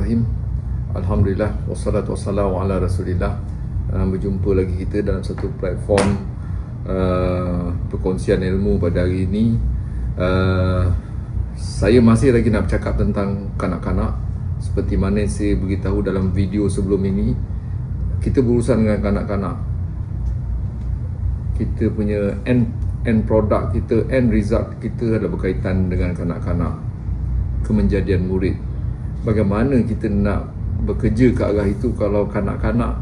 Bismillahirrahmanirrahim. Alhamdulillah wassalatu wassalamu ala Rasulillah. Uh, berjumpa lagi kita dalam satu platform uh, perkongsian ilmu pada hari ini. Uh, saya masih lagi nak bercakap tentang kanak-kanak seperti mana saya beritahu dalam video sebelum ini. Kita berurusan dengan kanak-kanak. Kita punya end end product kita, end result kita adalah berkaitan dengan kanak-kanak. Kemenjadian murid bagaimana kita nak bekerja ke arah itu kalau kanak-kanak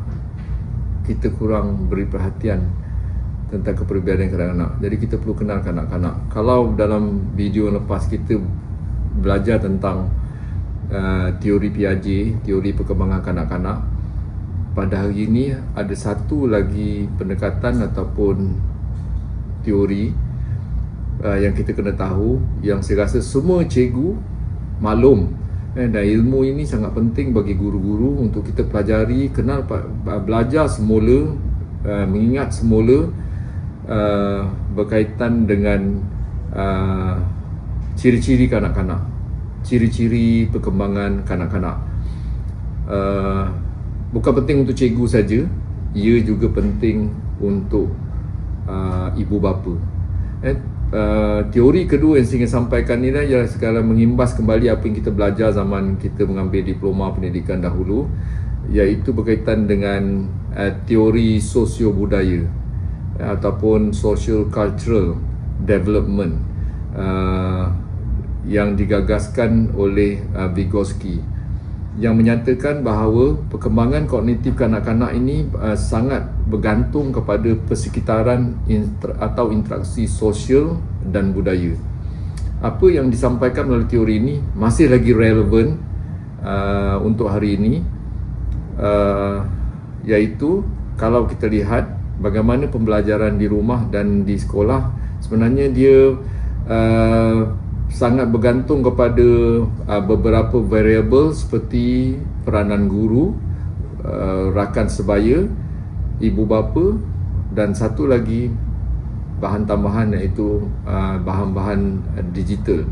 kita kurang beri perhatian tentang kepribadian kanak-kanak. Jadi kita perlu kenal kanak-kanak. Kalau dalam video lepas kita belajar tentang uh, teori Piaget, teori perkembangan kanak-kanak, pada hari ini ada satu lagi pendekatan ataupun teori uh, yang kita kena tahu yang saya rasa semua cikgu maklum dan ilmu ini sangat penting bagi guru-guru untuk kita pelajari, kenal, belajar semula, uh, mengingat semula uh, berkaitan dengan uh, ciri-ciri kanak-kanak, ciri-ciri perkembangan kanak-kanak. Uh, bukan penting untuk cikgu saja, ia juga penting untuk uh, ibu bapa. Eh, Uh, teori kedua yang saya ingin sampaikan ni ialah sekarang mengimbas kembali apa yang kita belajar zaman kita mengambil diploma pendidikan dahulu iaitu berkaitan dengan uh, teori sosio-budaya uh, ataupun social cultural development uh, yang digagaskan oleh uh, Vygotsky yang menyatakan bahawa perkembangan kognitif kanak-kanak ini uh, sangat bergantung kepada persekitaran inter- atau interaksi sosial dan budaya. Apa yang disampaikan melalui teori ini masih lagi relevan uh, untuk hari ini uh, iaitu kalau kita lihat bagaimana pembelajaran di rumah dan di sekolah sebenarnya dia uh, sangat bergantung kepada uh, beberapa variable seperti peranan guru, uh, rakan sebaya, ibu bapa dan satu lagi bahan tambahan iaitu uh, bahan-bahan digital.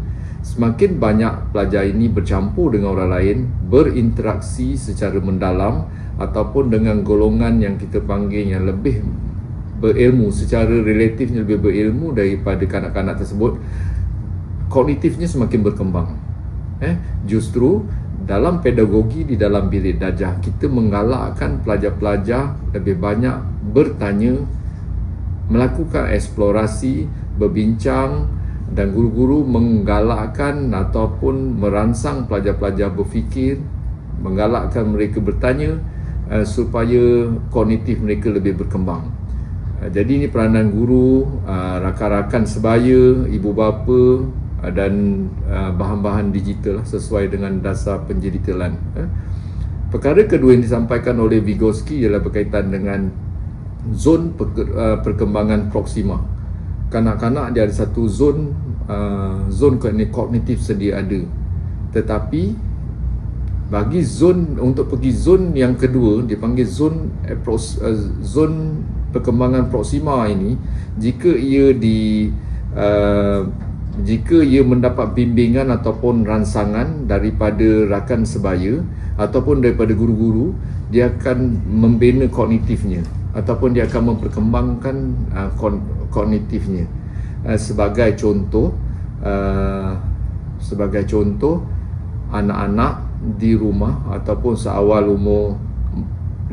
Semakin banyak pelajar ini bercampur dengan orang lain, berinteraksi secara mendalam ataupun dengan golongan yang kita panggil yang lebih berilmu secara relatifnya lebih berilmu daripada kanak-kanak tersebut kognitifnya semakin berkembang. Eh, justru dalam pedagogi di dalam bilik dajah kita menggalakkan pelajar-pelajar lebih banyak bertanya, melakukan eksplorasi, berbincang dan guru-guru menggalakkan ataupun merangsang pelajar-pelajar berfikir, menggalakkan mereka bertanya uh, supaya kognitif mereka lebih berkembang. Uh, jadi ini peranan guru, uh, rakan-rakan sebaya, ibu bapa, dan uh, bahan-bahan digital sesuai dengan dasar penjiditalan. Eh. Perkara kedua yang disampaikan oleh Vygotsky ialah berkaitan dengan zon uh, perkembangan proksima. Kanak-kanak dia ada satu zon zon kognitif sedia ada. Tetapi bagi zon untuk pergi zon yang kedua dipanggil zon zon perkembangan proksima ini jika ia di uh, jika ia mendapat bimbingan ataupun rangsangan daripada rakan sebaya ataupun daripada guru-guru dia akan membina kognitifnya ataupun dia akan memperkembangkan uh, kognitifnya. Uh, sebagai contoh uh, sebagai contoh anak-anak di rumah ataupun seawal umur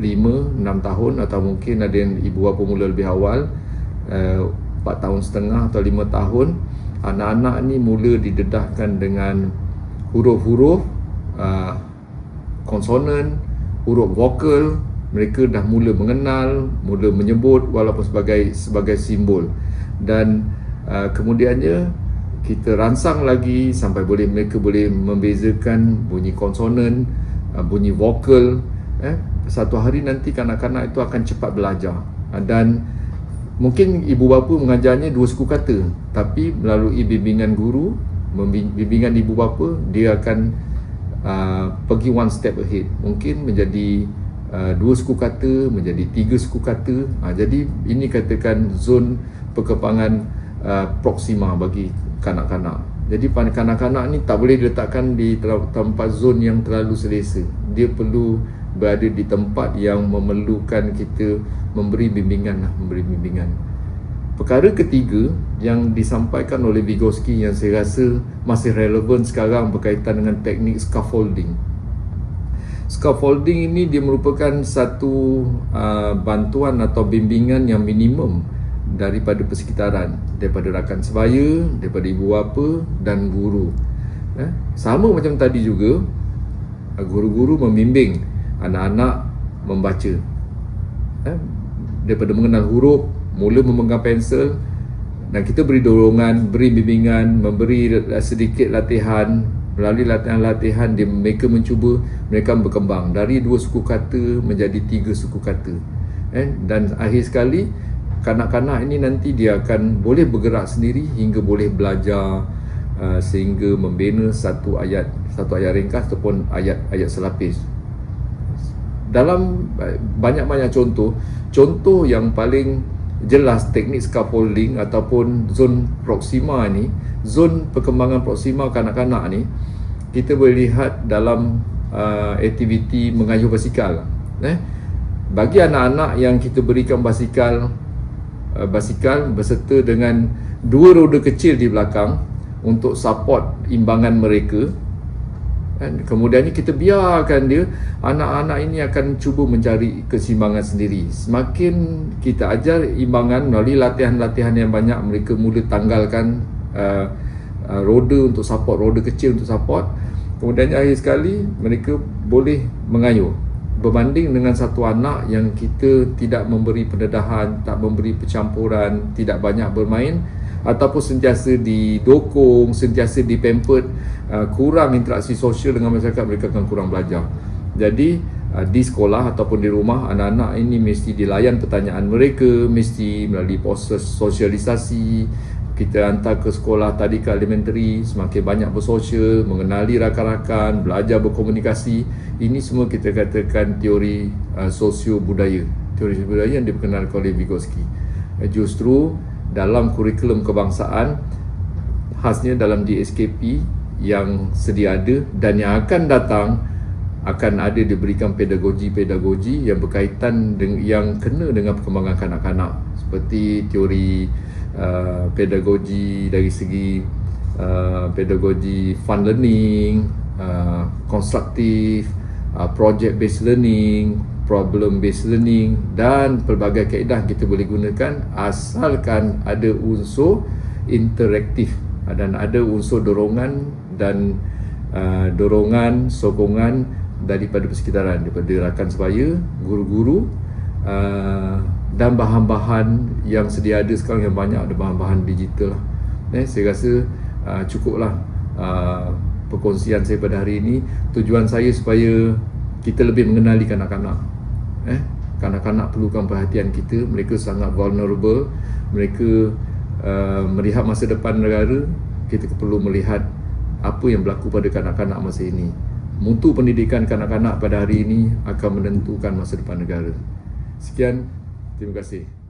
5 6 tahun atau mungkin ada yang ibu bapa mula lebih awal uh, 4 tahun setengah atau 5 tahun anak-anak ni mula didedahkan dengan huruf-huruf uh, konsonan, huruf vokal, mereka dah mula mengenal, mula menyebut walaupun sebagai sebagai simbol. Dan uh, kemudiannya kita rangsang lagi sampai boleh mereka boleh membezakan bunyi konsonan, uh, bunyi vokal. Eh, satu hari nanti kanak-kanak itu akan cepat belajar. Uh, dan Mungkin ibu bapa mengajarnya dua suku kata Tapi melalui bimbingan guru Bimbingan ibu bapa Dia akan uh, pergi one step ahead. Mungkin menjadi uh, dua suku kata Menjadi tiga suku kata. Uh, Jadi ini katakan zon perkembangan uh, proksima bagi kanak-kanak. Jadi kanak-kanak ni tak boleh diletakkan di tempat zon yang terlalu selesa. Dia perlu berada di tempat yang memerlukan kita memberi bimbingan lah, memberi bimbingan. Perkara ketiga yang disampaikan oleh Vygotsky yang saya rasa masih relevan sekarang berkaitan dengan teknik scaffolding. Scaffolding ini dia merupakan satu uh, bantuan atau bimbingan yang minimum daripada persekitaran daripada rakan sebaya daripada ibu bapa dan guru eh? sama macam tadi juga guru-guru membimbing anak-anak membaca eh? daripada mengenal huruf mula memegang pensel dan kita beri dorongan beri bimbingan memberi sedikit latihan melalui latihan-latihan dia mereka mencuba mereka berkembang dari dua suku kata menjadi tiga suku kata eh? dan akhir sekali kanak-kanak ini nanti dia akan boleh bergerak sendiri hingga boleh belajar uh, sehingga membina satu ayat satu ayat ringkas ataupun ayat-ayat selapis dalam uh, banyak-banyak contoh contoh yang paling jelas teknik scaffolding ataupun zon proxima ni zon perkembangan proxima kanak-kanak ni kita boleh lihat dalam uh, aktiviti mengayuh basikal eh. Bagi anak-anak yang kita berikan basikal uh, basikal berserta dengan dua roda kecil di belakang untuk support imbangan mereka dan kemudiannya kita biarkan dia anak-anak ini akan cuba mencari keseimbangan sendiri. Semakin kita ajar imbangan melalui latihan-latihan yang banyak mereka mula tanggalkan uh, uh, roda untuk support roda kecil untuk support. Kemudiannya akhir sekali mereka boleh mengayuh. Berbanding dengan satu anak yang kita tidak memberi pendedahan, tak memberi percampuran, tidak banyak bermain ataupun sentiasa didokong, sentiasa dipampered, uh, kurang interaksi sosial dengan masyarakat, mereka akan kurang belajar. Jadi uh, di sekolah ataupun di rumah anak-anak ini mesti dilayan pertanyaan mereka, mesti melalui proses sosialisasi, kita hantar ke sekolah tadika elementary semakin banyak bersosial mengenali rakan-rakan belajar berkomunikasi. Ini semua kita katakan teori uh, sosio budaya. Teori budaya yang diperkenalkan oleh Vygotsky. Uh, justru dalam kurikulum kebangsaan khasnya dalam DSKP yang sedia ada dan yang akan datang akan ada diberikan pedagogi-pedagogi yang berkaitan dengan yang kena dengan perkembangan kanak-kanak. Seperti teori Uh, pedagogi dari segi uh, pedagogi fun learning, uh, konstruktif, uh, project based learning, problem based learning dan pelbagai kaedah kita boleh gunakan asalkan ada unsur interaktif dan ada unsur dorongan dan uh, dorongan sokongan daripada persekitaran daripada rakan sebaya, guru-guru uh, dan bahan-bahan yang sedia ada sekarang yang banyak ada bahan-bahan digital lah. Eh, saya rasa uh, cukuplah uh, perkongsian saya pada hari ini. Tujuan saya supaya kita lebih mengenali kanak-kanak. Eh, kanak-kanak perlukan perhatian kita. Mereka sangat vulnerable. Mereka uh, melihat masa depan negara. Kita perlu melihat apa yang berlaku pada kanak-kanak masa ini. Mutu pendidikan kanak-kanak pada hari ini akan menentukan masa depan negara. Sekian Terima kasih.